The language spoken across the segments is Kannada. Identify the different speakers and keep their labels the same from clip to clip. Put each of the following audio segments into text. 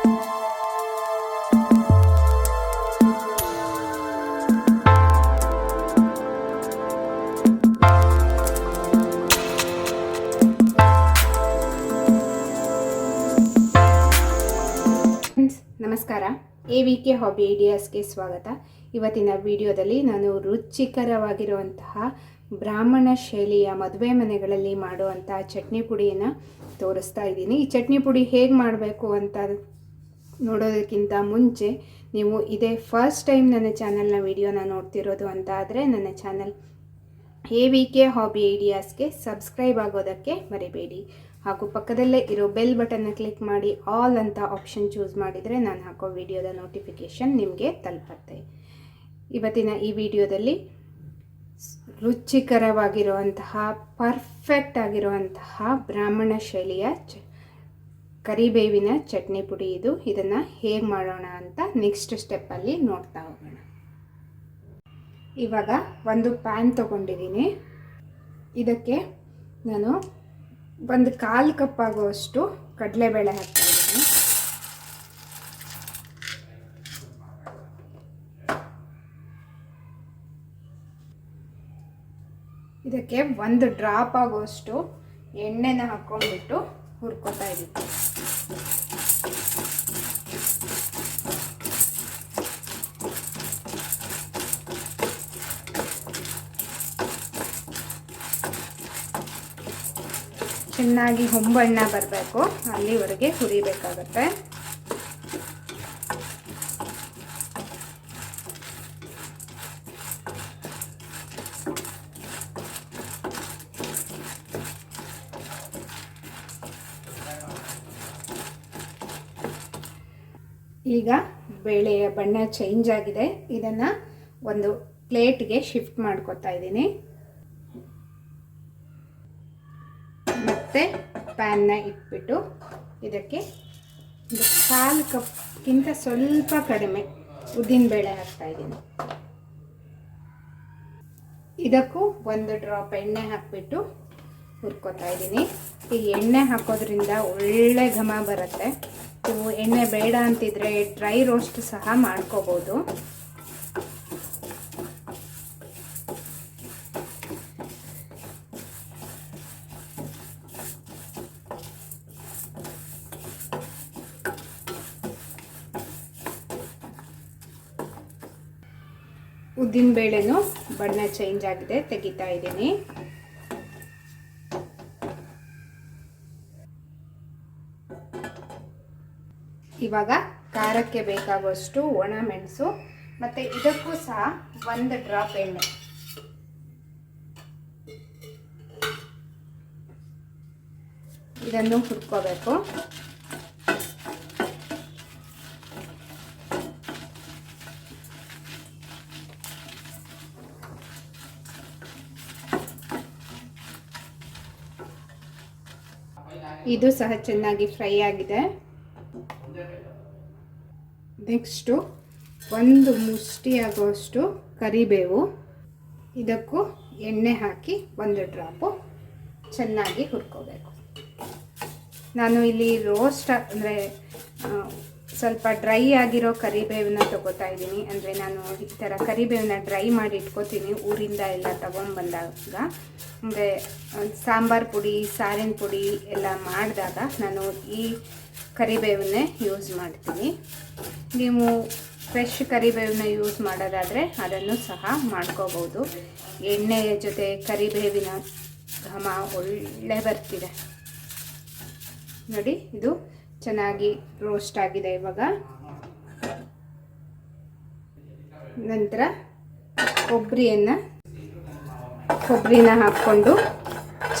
Speaker 1: ನಮಸ್ಕಾರ. ಎ ವಿ ಕೆ ಹಾಬಿ ಐಡಿಯಾಸ್ಗೆ ಸ್ವಾಗತ. ಇವತ್ತಿನ ವಿಡಿಯೋದಲ್ಲಿ ನಾನು ರುಚಿಕರವಾಗಿರುವಂತಹ ಬ್ರಾಹ್ಮಣ ಶೈಲಿಯ ಮದುವೆ ಮನೆಗಳಲ್ಲಿ ಮಾಡುವಂತಹ ಚಟ್ನಿ ಪುಡಿಯನ್ನು ತೋರಿಸ್ತಾ ಇದ್ದೀನಿ. ಈ ಚಟ್ನಿ ಪುಡಿ ಹೇಗೆ ಮಾಡಬೇಕು ಅಂತ ನೋಡೋದಕ್ಕಿಂತ ಮುಂಚೆ ನೀವು ಇದೇ ಫಸ್ಟ್ ಟೈಮ್ ನನ್ನ ಚಾನಲ್ನ ವಿಡಿಯೋನ ನೋಡ್ತಿರೋದು ಅಂತ ಆದರೆ ನನ್ನ channel A V K hobby ಐಡಿಯಾಸ್ಗೆ subscribe ಆಗೋದಕ್ಕೆ ಮರಿಬೇಡಿ. ಹಾಗೂ ಪಕ್ಕದಲ್ಲೇ ಇರೋ ಬೆಲ್ ಬಟನ್ನ ಕ್ಲಿಕ್ ಮಾಡಿ ಆಲ್ ಅಂತ ಆಪ್ಷನ್ ಚೂಸ್ ಮಾಡಿದರೆ ನಾನು ಹಾಕೋ ವಿಡಿಯೋದ ನೋಟಿಫಿಕೇಷನ್ ನಿಮಗೆ ತಲುಪತ್ತೆ. ಇವತ್ತಿನ ಈ ವಿಡಿಯೋದಲ್ಲಿ ರುಚಿಕರವಾಗಿರುವಂತಹ ಪರ್ಫೆಕ್ಟ್ ಆಗಿರುವಂತಹ ಬ್ರಾಹ್ಮಣ ಶೈಲಿಯ ಚ ಕರಿಬೇವಿನ ಚಟ್ನಿ ಪುಡಿ ಇದು. ಇದನ್ನು ಹೇಗೆ ಮಾಡೋಣ ಅಂತ ನೆಕ್ಸ್ಟ್ ಸ್ಟೆಪ್ಪಲ್ಲಿ ನೋಡ್ತಾ ಹೋಗೋಣ. ಇವಾಗ ಒಂದು ಪ್ಯಾನ್ ತೊಗೊಂಡಿದ್ದೀನಿ. ಇದಕ್ಕೆ ನಾನು ಒಂದು ಕಾಲು ಕಪ್ ಆಗುವಷ್ಟು ಕಡಲೆಬೇಳೆ ಹಾಕ್ತಾಯಿದ್ದೀನಿ ಇದಕ್ಕೆ ಒಂದು ಡ್ರಾಪ್ ಆಗುವಷ್ಟು ಎಣ್ಣೆನ ಹಾಕ್ಕೊಂಡ್ಬಿಟ್ಟು ಹುರ್ಕೊತಾ ಇದ್ದೀವಿ. ಚೆನ್ನಾಗಿ ಹೊಂಬಣ್ಣ ಬರಬೇಕು. ಅಲ್ಲಿವರೆಗೆ ಹುರಿಬೇಕಾಗತ್ತೆ. ಈಗ ಬೇಳೆಯ ಬಣ್ಣ ಚೇಂಜ್ ಆಗಿದೆ. ಇದನ್ನು ಒಂದು ಪ್ಲೇಟ್ಗೆ ಶಿಫ್ಟ್ ಮಾಡ್ಕೊತಾ ಇದ್ದೀನಿ. ಮತ್ತೆ ಪ್ಯಾನ್ನ ಇಟ್ಬಿಟ್ಟು ಇದಕ್ಕೆ ಒಂದು ಕಾಲು ಕಪ್ಗಿಂತ ಸ್ವಲ್ಪ ಕಡಿಮೆ ಉದ್ದಿನಬೇಳೆ ಹಾಕ್ತಾ ಇದ್ದೀನಿ. ಇದಕ್ಕೂ ಒಂದು ಡ್ರಾಪ್ ಎಣ್ಣೆ ಹಾಕಿಬಿಟ್ಟು ಹುರ್ಕೊತಾ ಇದ್ದೀನಿ. ಈ ಎಣ್ಣೆ ಹಾಕೋದ್ರಿಂದ ಒಳ್ಳೆ ಘಮ ಬರುತ್ತೆ. ನೀವು ಎಣ್ಣೆ ಬೇಡ ಅಂತಿದ್ರೆ ಡ್ರೈ ರೋಸ್ಟ್ ಸಹ ಮಾಡ್ಕೋಬೋದು. ಉದ್ದಿನ ಬೇಳೆನೂ ಬಣ್ಣ ಚೇಂಜ್ ಆಗಿದೆ, ತೆಗಿತಾ ಇದ್ದೀನಿ. ಇವಾಗ ಖಾರಕ್ಕೆ ಬೇಕಾಗುವಷ್ಟು ಒಣ ಮೆಣಸು, ಮತ್ತು ಇದಕ್ಕೂ ಸಹ ಒಂದು ಡ್ರಾಪ್ ಎಣ್ಣೆ. ಇದನ್ನು ಹುರ್ಕೋಬೇಕು. ಇದು ಸಹ ಚೆನ್ನಾಗಿ ಫ್ರೈ ಆಗಿದೆ. ನೆಕ್ಸ್ಟು ಒಂದು ಮುಷ್ಟಿಯಾಗುವಷ್ಟು ಕರಿಬೇವು. ಇದಕ್ಕೂ ಎಣ್ಣೆ ಹಾಕಿ ಒಂದು ಡ್ರಾಪು ಚೆನ್ನಾಗಿ ಹುರ್ಕೋಬೇಕು. ನಾನು ಇಲ್ಲಿ ರೋಸ್ಟ್ ಅಂದರೆ ಸ್ವಲ್ಪ ಡ್ರೈ ಆಗಿರೋ ಕರಿಬೇವನ್ನ ತೊಗೋತಾ ಇದ್ದೀನಿ. ಅಂದರೆ ನಾನು ಈ ಥರ ಕರಿಬೇವನ್ನ ಡ್ರೈ ಮಾಡಿ ಇಟ್ಕೋತೀನಿ ಊರಿಂದ ಎಲ್ಲ ತೊಗೊಂಡ್ಬಂದಾಗ ಅಂದರೆ ಸಾಂಬಾರು ಪುಡಿ, ಸಾರಿನ ಪುಡಿ ಎಲ್ಲ ಮಾಡಿದಾಗ ನಾನು ಈ ಕರಿಬೇವನ್ನೇ ಯೂಸ್ ಮಾಡ್ತೀನಿ. ನೀವು ಫ್ರೆಶ್ ಕರಿಬೇವನ್ನ ಯೂಸ್ ಮಾಡೋದಾದರೆ ಅದನ್ನು ಸಹ ಮಾಡ್ಕೋಬೋದು ಎಣ್ಣೆಯ ಜೊತೆ ಕರಿಬೇವಿನ ಘಮ ಒಳ್ಳೆ ಬರ್ತಿದೆ. ನೋಡಿ, ಇದು ಚೆನ್ನಾಗಿ ರೋಸ್ಟ್ ಆಗಿದೆ ಇವಾಗ. ನಂತರ ಕೊಬ್ಬರಿಯನ್ನು, ಕೊಬ್ಬರಿನ ಹಾಕ್ಕೊಂಡು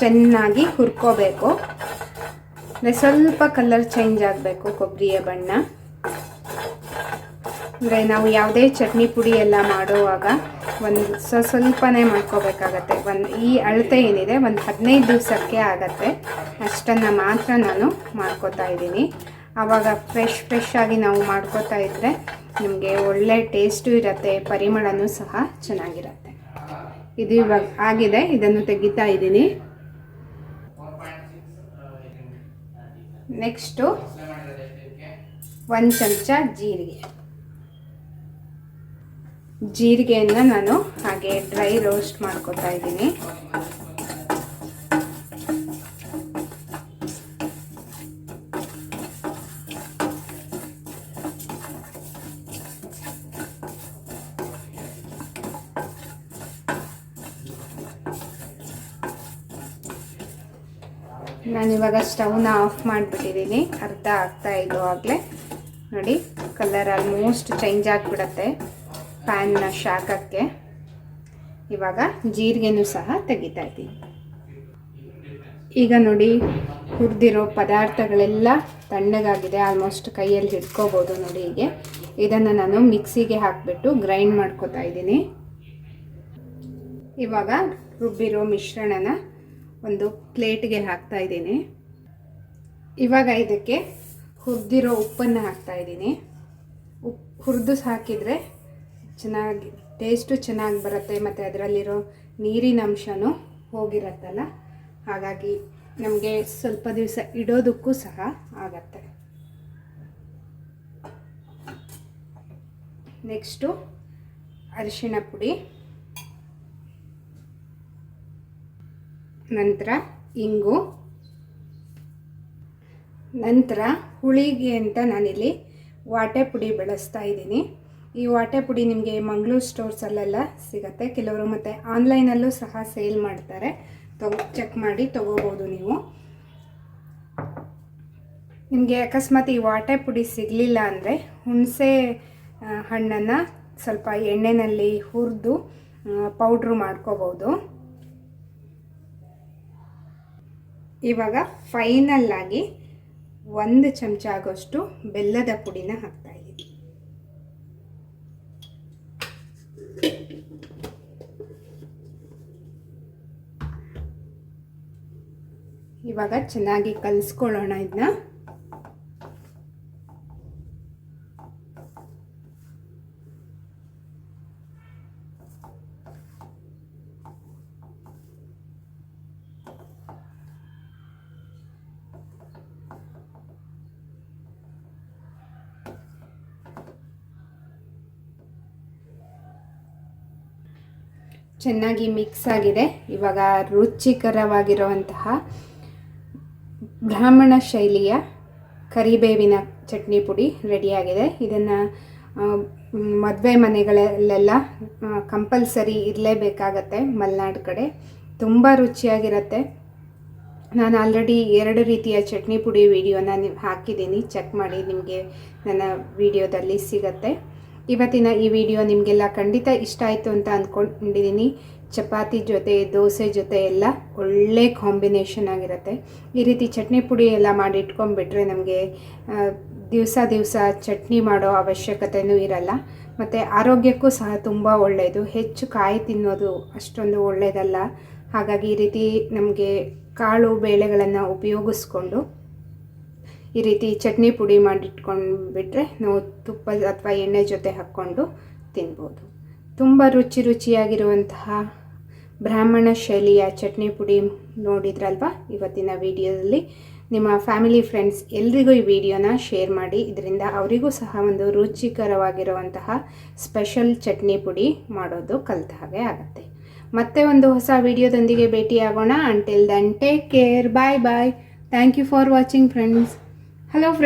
Speaker 1: ಚೆನ್ನಾಗಿ ಹುರ್ಕೋಬೇಕು. ಅಂದರೆ ಸ್ವಲ್ಪ ಕಲರ್ ಚೇಂಜ್ ಆಗಬೇಕು, ಕೊಬ್ಬರಿಯ ಬಣ್ಣ. ಅಂದರೆ ನಾವು ಯಾವುದೇ ಚಟ್ನಿ ಪುಡಿ ಎಲ್ಲ ಮಾಡುವಾಗ ಒಂದು ಸ್ವ ಸ್ವಲ್ಪನೇ ಮಾಡ್ಕೋಬೇಕಾಗತ್ತೆ. ಒಂದು ಈ ಅಳತೆ ಏನಿದೆ, ಒಂದು ಹದಿನೈದು ದಿವಸಕ್ಕೆ ಆಗತ್ತೆ. ಅಷ್ಟನ್ನು ಮಾತ್ರ ನಾನು ಮಾಡ್ಕೋತಾ ಇದ್ದೀನಿ. ಆವಾಗ ಫ್ರೆಶ್ ಫ್ರೆಶ್ ಆಗಿ ನಾವು ಮಾಡ್ಕೋತಾ ಇದ್ದರೆ ನಿಮಗೆ ಒಳ್ಳೆ ಟೇಸ್ಟು ಇರುತ್ತೆ, ಪರಿಮಳನೂ ಸಹ ಚೆನ್ನಾಗಿರುತ್ತೆ. ಇದು ಇವಾಗ ಆಗಿದೆ, ಇದನ್ನು ತೆಗಿತಾ ಇದ್ದೀನಿ. ನೆಕ್ಸ್ಟು ಒಂದು ಚಮಚ ಜೀರಿಗೆ. ಜೀರಿಗೆಯನ್ನು ನಾನು ಹಾಗೆ ಡ್ರೈ ರೋಸ್ಟ್ ಮಾಡ್ಕೋತಾ ಇದ್ದೀನಿ. ನಾನಿವಾಗ ಸ್ಟವ್ನ ಆಫ್ ಮಾಡಿಬಿಟ್ಟಿದ್ದೀನಿ. ಅರ್ಧ ಆಗ್ತಾ ಇದ್ದು ಆಗಲೇ. ನೋಡಿ ಕಲರ್ ಆಲ್ಮೋಸ್ಟ್ ಚೇಂಜ್ ಆಗಿಬಿಡತ್ತೆ ಪ್ಯಾನ್ನ ಶಾಖಕ್ಕೆ. ಇವಾಗ ಜೀರಿಗೆನೂ ಸಹ ತೆಗಿತಾ ಇದ್ದೀನಿ. ಈಗ ನೋಡಿ, ಹುರಿದಿರೋ ಪದಾರ್ಥಗಳೆಲ್ಲ ತಣ್ಣಗಾಗಿದೆ. ಆಲ್ಮೋಸ್ಟ್ ಕೈಯಲ್ಲಿ ಹಿಡ್ಕೋಬೋದು ನೋಡಿ ಹೀಗೆ. ಇದನ್ನು ನಾನು ಮಿಕ್ಸಿಗೆ ಹಾಕಿಬಿಟ್ಟು ಗ್ರೈಂಡ್ ಮಾಡ್ಕೋತಾ ಇದ್ದೀನಿ. ಇವಾಗ ರುಬ್ಬಿರೋ ಮಿಶ್ರಣನ ಒಂದು ಪ್ಲೇಟ್ಗೆ ಹಾಕ್ತಾ ಇದ್ದೀನಿ. ಇವಾಗ ಇದಕ್ಕೆ ಹುರಿದಿರೋ ಉಪ್ಪನ್ನು ಹಾಕ್ತಾ ಇದ್ದೀನಿ. ಉಪ್ಪು ಹುರಿದು ಹಾಕಿದರೆ ಚೆನ್ನಾಗಿ, ಟೇಸ್ಟು ಚೆನ್ನಾಗಿ ಬರುತ್ತೆ ಮತ್ತು ಅದರಲ್ಲಿರೋ ನೀರಿನ ಅಂಶನೂ ಹೋಗಿರತ್ತಲ್ಲ? ಹಾಗಾಗಿ ನಮಗೆ ಸ್ವಲ್ಪ ದಿವಸ ಇಡೋದಕ್ಕೂ ಸಹ ಆಗತ್ತೆ. ನೆಕ್ಸ್ಟು ಅರಿಶಿಣ ಪುಡಿ. ನಂತರ ಇಂಗು. ನಂತರ ಹುಳಿಗೆ ಅಂತ ನಾನಿಲ್ಲಿ ವಾಟೆ ಪುಡಿ ಬಳಸ್ತಾ ಇದ್ದೀನಿ. ಈ ವಾಟೆ ಪುಡಿ ನಿಮಗೆ ಮಂಗಳೂರು ಸ್ಟೋರ್ಸಲ್ಲೆಲ್ಲ ಸಿಗುತ್ತೆ. ಕೆಲವರು ಮತ್ತು ಆನ್ಲೈನಲ್ಲೂ ಸಹ ಸೇಲ್ ಮಾಡ್ತಾರೆ. ತಗೋ, ಚೆಕ್ ಮಾಡಿ ತೊಗೋಬೋದು ನೀವು. ನಿಮಗೆ ಅಕಸ್ಮಾತ್ ಈ ವಾಟೆ ಪುಡಿ ಸಿಗಲಿಲ್ಲ ಅಂದರೆ ಹುಣಸೆ ಹಣ್ಣನ್ನು ಸ್ವಲ್ಪ ಎಣ್ಣೆಯಲ್ಲಿ ಹುರಿದು ಪೌಡ್ರು ಮಾಡ್ಕೋಬೋದು. ಇವಾಗ ಫೈನಲ್ ಆಗಿ ಒಂದು ಚಮಚ ಆಗೋಷ್ಟು ಬೆಲ್ಲದ ಪುಡಿನ ಹಾಕ್ತಾ ಇದ್ದೀನಿ. ಇವಾಗ ಚೆನ್ನಾಗಿ ಕಲಿಸ್ಕೊಳ್ಳೋಣ ಇದನ್ನ ಚೆನ್ನಾಗಿ ಮಿಕ್ಸ್ ಆಗಿದೆ. ಇವಾಗ ರುಚಿಕರವಾಗಿರುವಂತಹ ಬ್ರಾಹ್ಮಣ ಶೈಲಿಯ ಕರಿಬೇವಿನ ಚಟ್ನಿ ಪುಡಿ ರೆಡಿಯಾಗಿದೆ. ಇದನ್ನು ಮದುವೆ ಮನೆಗಳಲ್ಲೆಲ್ಲ ಕಂಪಲ್ಸರಿ ಇರಲೇಬೇಕಾಗತ್ತೆ ಮಲೆನಾಡು ಕಡೆ. ತುಂಬ ರುಚಿಯಾಗಿರುತ್ತೆ. ನಾನು ಆಲ್ರೆಡಿ ಎರಡು ರೀತಿಯ ಚಟ್ನಿ ಪುಡಿ ವಿಡಿಯೋನ ನೀವು ಹಾಕಿದ್ದೀನಿ. ಚೆಕ್ ಮಾಡಿ ನಿಮಗೆ ನನ್ನ ವಿಡಿಯೋದಲ್ಲಿ ಸಿಗತ್ತೆ. ಇವತ್ತಿನ ಈ ವಿಡಿಯೋ ನಿಮಗೆಲ್ಲ ಖಂಡಿತ ಇಷ್ಟ ಆಯಿತು ಅಂತ ಅಂದ್ಕೊಂಡಿದ್ದೀನಿ ಚಪಾತಿ ಜೊತೆ, ದೋಸೆ ಜೊತೆ ಎಲ್ಲ ಒಳ್ಳೆ ಕಾಂಬಿನೇಷನ್ ಆಗಿರುತ್ತೆ. ಈ ರೀತಿ ಚಟ್ನಿ ಪುಡಿ ಎಲ್ಲ ಮಾಡಿ ಇಟ್ಕೊಂಡ್ಬಿಟ್ರೆ ನಮಗೆ ದಿವಸ ದಿವಸ ಚಟ್ನಿ ಮಾಡೋ ಅವಶ್ಯಕತೆಯೂ ಇರಲ್ಲ. ಮತ್ತು ಆರೋಗ್ಯಕ್ಕೂ ಸಹ ತುಂಬ ಒಳ್ಳೆಯದು ಹೆಚ್ಚು ಕಾಯಿ ತಿನ್ನೋದು ಅಷ್ಟೊಂದು ಒಳ್ಳೆಯದಲ್ಲ ಹಾಗಾಗಿ ಈ ರೀತಿ ನಮಗೆ ಕಾಳು, ಬೇಳೆಗಳನ್ನು ಉಪಯೋಗಿಸ್ಕೊಂಡು ಈ ರೀತಿ ಚಟ್ನಿ ಪುಡಿ ಮಾಡಿಟ್ಕೊಂಡ್ಬಿಟ್ರೆ ನಾವು ತುಪ್ಪ ಅಥವಾ ಎಣ್ಣೆ ಜೊತೆ ಹಾಕ್ಕೊಂಡು ತಿನ್ಬೋದು. ತುಂಬ ರುಚಿ ರುಚಿಯಾಗಿರುವಂತಹ ಬ್ರಾಹ್ಮಣ ಶೈಲಿಯ ಚಟ್ನಿ ಪುಡಿ ನೋಡಿದ್ರಲ್ವ? ಇವತ್ತಿನ ವಿಡಿಯೋದಲ್ಲಿ ನಿಮ್ಮ ಫ್ಯಾಮಿಲಿ ಫ್ರೆಂಡ್ಸ್ ಎಲ್ರಿಗೂ ಈ ವಿಡಿಯೋನ ಶೇರ್ ಮಾಡಿ, ಇದರಿಂದ ಅವರಿಗೂ ಸಹ ಒಂದು ರುಚಿಕರವಾಗಿರುವಂತಹ ಸ್ಪೆಷಲ್ ಚಟ್ನಿ ಪುಡಿ ಮಾಡೋದು ಕಲ್ತ ಹಾಗೆ ಆಗುತ್ತೆ. ಮತ್ತೆ ಒಂದು ಹೊಸ ವಿಡಿಯೋದೊಂದಿಗೆ ಭೇಟಿಯಾಗೋಣ. Until then take care bye bye thank you for watching friends hello friends